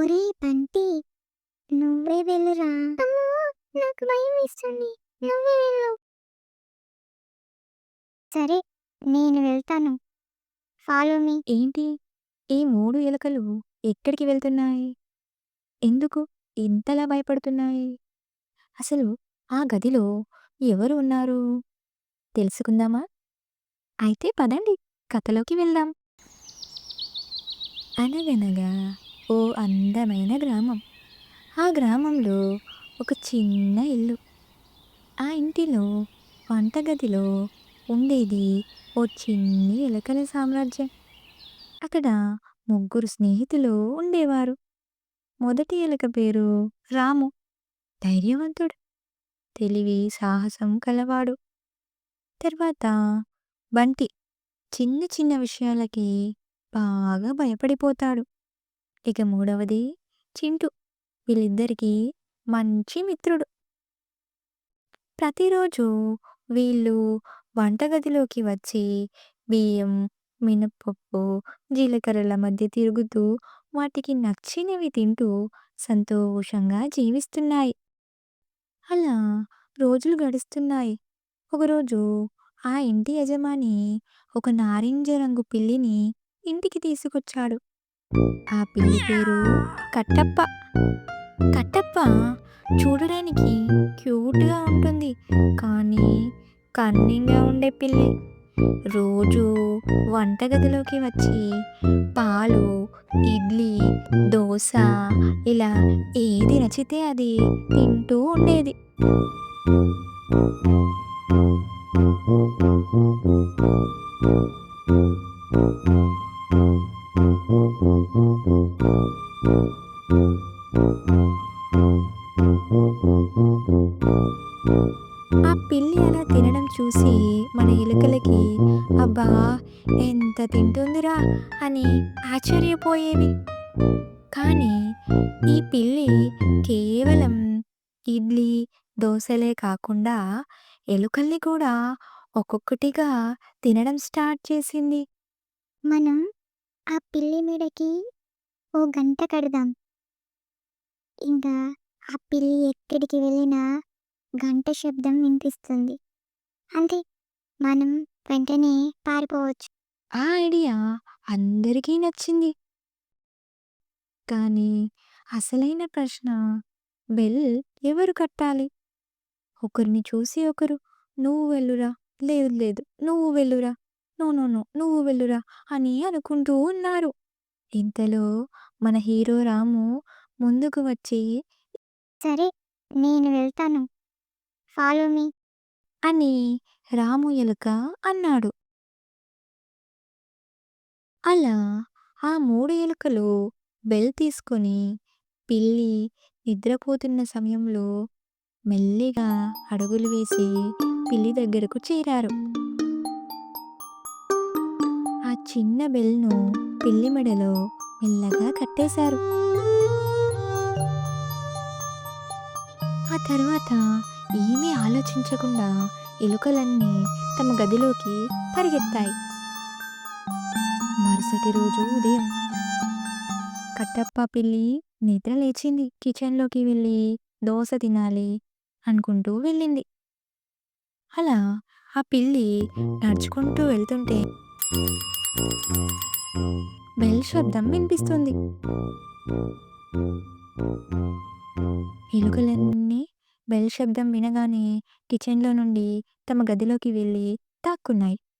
ఒరే బంటి నువ్వే వెళ్ళురా? అమ్మో నాకు భయం వేస్తుంది. నువ్వే వెళ్ళు. సరే నేను వెళ్తాను. Follow me. ఏంటి? ఈ మూడు ఎలుకలు ఎక్కడికి వెళ్తున్నాయి? ఎందుకు ఇంతలా భయపడుతున్నాయి? అసలు ఆ గదిలో ఎవరు ఉన్నారు? తెలుసుకుందామా? అయితే పదండి కథలోకి వెళ్దాం. అనగనగా ఓ అందమైన గ్రామం. ఆ గ్రామంలో ఒక చిన్న ఇల్లు. ఆ ఇంటిలో వంటగదిలో ఉండేది ఓ చిన్ని ఎలకల సామ్రాజ్యం. అక్కడ ముగ్గురు స్నేహితులు ఉండేవారు. మొదటి ఎలక పేరు రాము ధైర్యవంతుడు తెలివి సాహసం కలవాడు. తర్వాత బంటి చిన్న చిన్న విషయాలకి బాగా భయపడిపోతాడు. ఇక మూడవది చింటు. వీళ్ళిద్దరికీ మంచి మిత్రుడు. ప్రతిరోజు వీళ్ళు వంటగదిలోకి వచ్చి బియ్యం మినప్పప్పు జీలకర్రల మధ్య తిరుగుతూ వాటికి నచ్చినవి తింటూ సంతోషంగా జీవిస్తున్నాయి. అలా రోజులు గడుస్తున్నాయి. ఒకరోజు ఆ ఇంటి యజమాని ఒక నారింజ రంగు పిల్లిని ఇంటికి తీసుకొచ్చాడు. ఆ పిల్లి పేరు కట్టప్ప. కట్టప్ప చూడడానికి క్యూట్గా ఉంటుంది. కానీ కన్నింగ్గా ఉండే పిల్లి. రోజు వంటగదిలోకి వచ్చి పాలు ఇడ్లీ దోశ ఇలా ఏది నచ్చితే అది తింటూ ఉండేది. ఆ పిల్లి అలా తినడం చూసి మన ఎలుకలకి అబ్బా ఎంత తింటుందిరా అని ఆశ్చర్యపోయేవి కానీ ఈ పిల్లి కేవలం ఇడ్లీ దోశలే కాకుండా ఎలుకల్ని కూడా ఒక్కొక్కటిగా తినడం స్టార్ట్ చేసింది. మనం ఆ పిల్లి మీడకి ఓ గంట కడదాం. ఇంకా ఆ పిల్లి ఎక్కడికి వెళ్ళినా గంట శబ్దం వినిపిస్తుంది. అంతే మనం వెంటనే పారిపోవచ్చు. ఆ ఐడియా అందరికీ నచ్చింది. కానీ అసలైన ప్రశ్న బెల్ ఎవరు కట్టాలి? ఒకరిని చూసి ఒకరు నువ్వు వెళ్ళురా లేదు లేదు నువ్వు వెళ్ళురా నో నో నో నువ్వు వెళ్ళురా అని అనుకుంటూ ఉన్నారు. ఇంతలో మన హీరో రాము ముందుకు వచ్చి సరే నేను వెళ్తాను. ఫాలో మీ అని రాము ఎలుక అన్నాడు. అలా ఆ మూడు ఎలుకలు బెల్ తీసుకొని పిల్లి నిద్రపోతున్న సమయంలో మెల్లిగా అడుగులు వేసి పిల్లి దగ్గరకు చేరారు. ఆ చిన్న బెల్ను పిల్లి మెడలో మెల్లగా కట్టేశారు. ఆ తర్వాత ఏమీ ఆలోచించకుండా ఎలుకలన్నీ తమ గదిలోకి పరిగెత్తాయి. మరుసటి రోజు ఉదయం కట్టప్ప పిల్లి నిద్ర లేచింది. కిచెన్లోకి వెళ్ళి దోశ తినాలి అనుకుంటూ వెళ్ళింది. అలా ఆ పిల్లి నడుచుకుంటూ వెళ్తుంటే బెల్ శబ్దం వినిపిస్తుంది. ఎలుకలన్నీ బెల్ శబ్దం వినగానే కిచెన్లో నుండి తమ గదిలోకి వెళ్ళి దాక్కున్నాయి